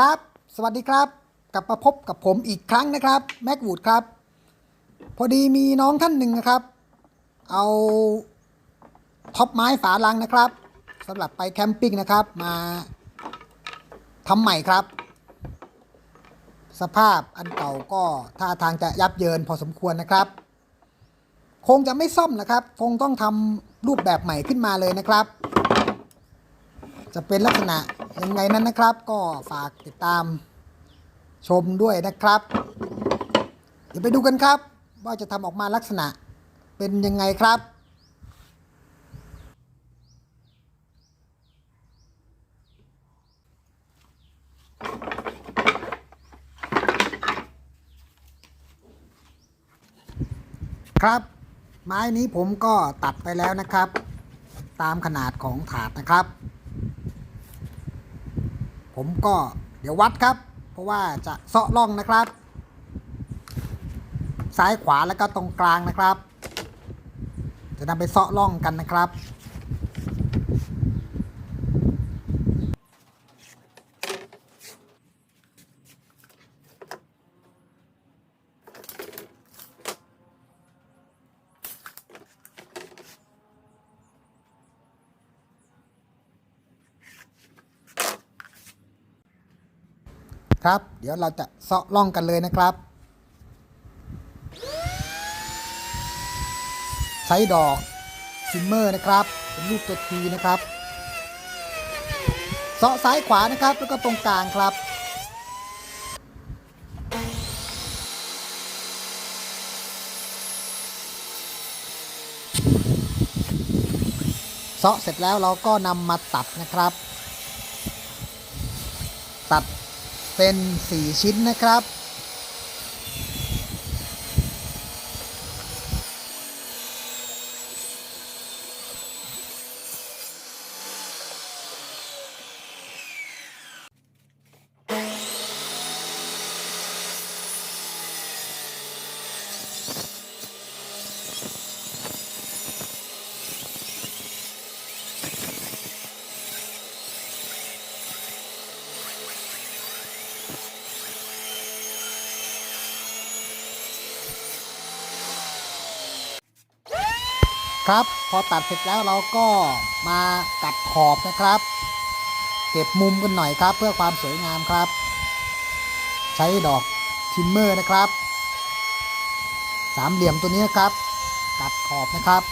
ครับ สวัสดีครับ กลับมาพบกับผมอีกครั้งนะครับแม็กวูดครับ พอดีมีน้องท่านหนึ่งนะครับ เอาท็อปไม้ฝาลังนะครับสำหรับไปแคมปิ้งนะครับมาทำใหม่ครับ สภาพอันเก่าก็ท่าทางจะยับเยินพอสมควรนะครับ คงจะไม่ซ่อมนะครับ คงต้องทำรูปแบบใหม่ขึ้นมาเลยนะครับ จะเป็นลักษณะ ยังไงนั้นนะครับ ก็ฝากติดตามชมด้วยนะครับ เดี๋ยวไปดูกันครับ ว่าจะทำออกมาลักษณะเป็นยังไงครับครับ ไม้นี้ผมก็ตัดไปแล้วนะครับ ตามขนาดของถาดนะครับ ผมก็เดี๋ยววัดครับ เพราะว่าจะเซาะร่องนะครับ ซ้ายขวาแล้วก็ตรงกลางนะครับ จะนำไปเซาะร่องกันนะครับ ครับ เดี๋ยวเราจะเซาะร่องกันเลยนะครับ ใช้ดอกซิมเมอร์นะครับ เป็นรูปตัวทีนะครับเซาะซ้ายขวานะครับ แล้วก็ตรงกลางครับเซาะเสร็จแล้วเราก็นำมาตัดนะครับ ตัด เป็น 4 ชิ้นนะครับ ครับพอตัดเสร็จแล้วเราก็มากัดขอบนะครับ เก็บมุมกันหน่อยครับ เพื่อความสวยงามครับ ใช้ดอกทิมเมอร์นะครับ สามเหลี่ยมตัวนี้นะครับ กัดขอบนะครับ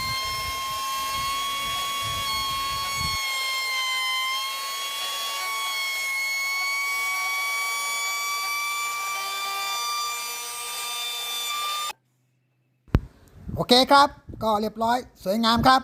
โอเคครับ ก็เรียบร้อยสวยงามครับ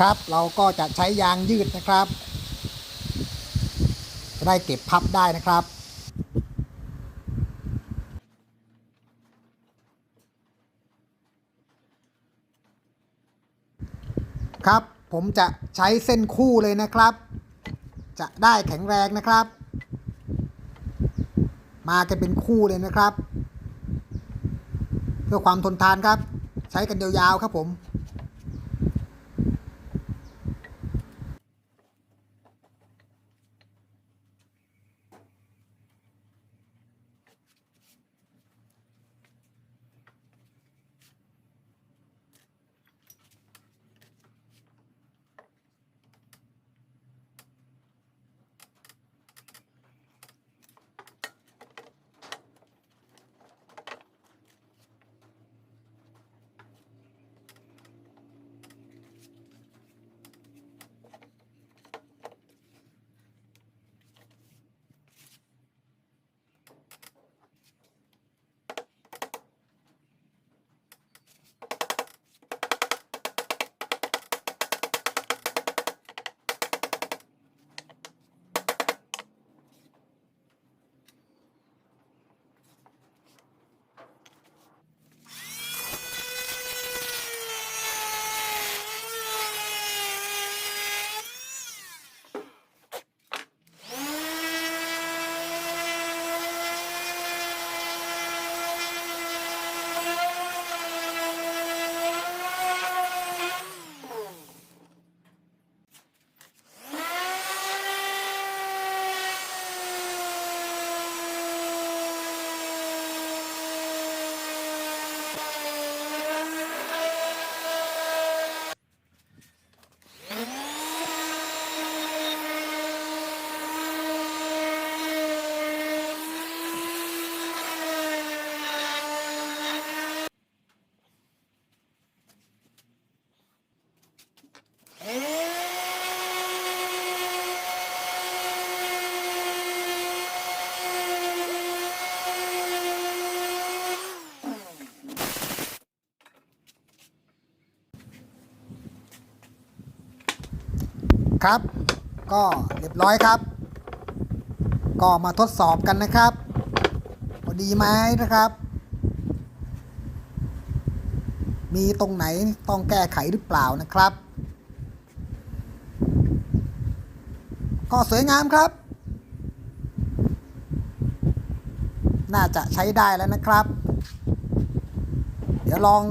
ครับ เราก็จะใช้ยางยืดนะครับ จะได้เก็บพับได้นะครับครับผมจะใช้เส้นคู่เลยนะครับ จะได้แข็งแรงนะครับ มากันเป็นคู่เลยนะครับ เพื่อความทนทานครับ ใช้กันยาวๆครับผม ครับ ก็เรียบร้อยครับ ก็มาทดสอบกันนะครับพอดีไหมนะครับ มีตรงไหนต้องแก้ไขหรือเปล่านะครับ ก็สวยงามครับ น่าจะใช้ได้แล้วนะครับ เดี๋ยวลอง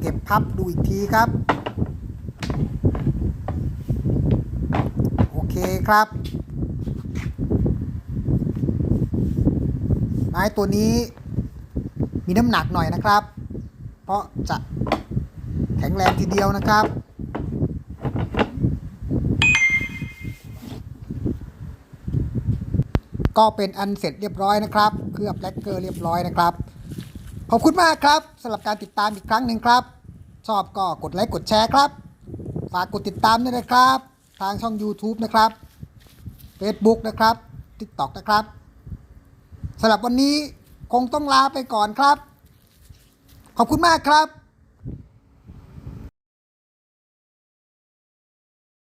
เก็บพับดูอีกทีครับ โอเค ครับ ไม้ตัวนี้มีน้ำหนักหน่อยนะครับ เพราะจะแข็งแรงทีเดียวนะครับ ก็เป็นอันเสร็จเรียบร้อยนะครับ เคลือบแลกเกอร์เรียบร้อยนะครับ ขอบคุณมากครับสำหรับการติดตามอีกครั้งหนึ่งครับ ชอบก็กดไลค์กดแชร์ครับ ฝากกดติดตามด้วยนะครับ ทางช่อง YouTube นะครับ Facebook นะครับ TikTok นะครับสำหรับวันนี้คงต้องลาไปก่อนครับ ขอบคุณมากครับ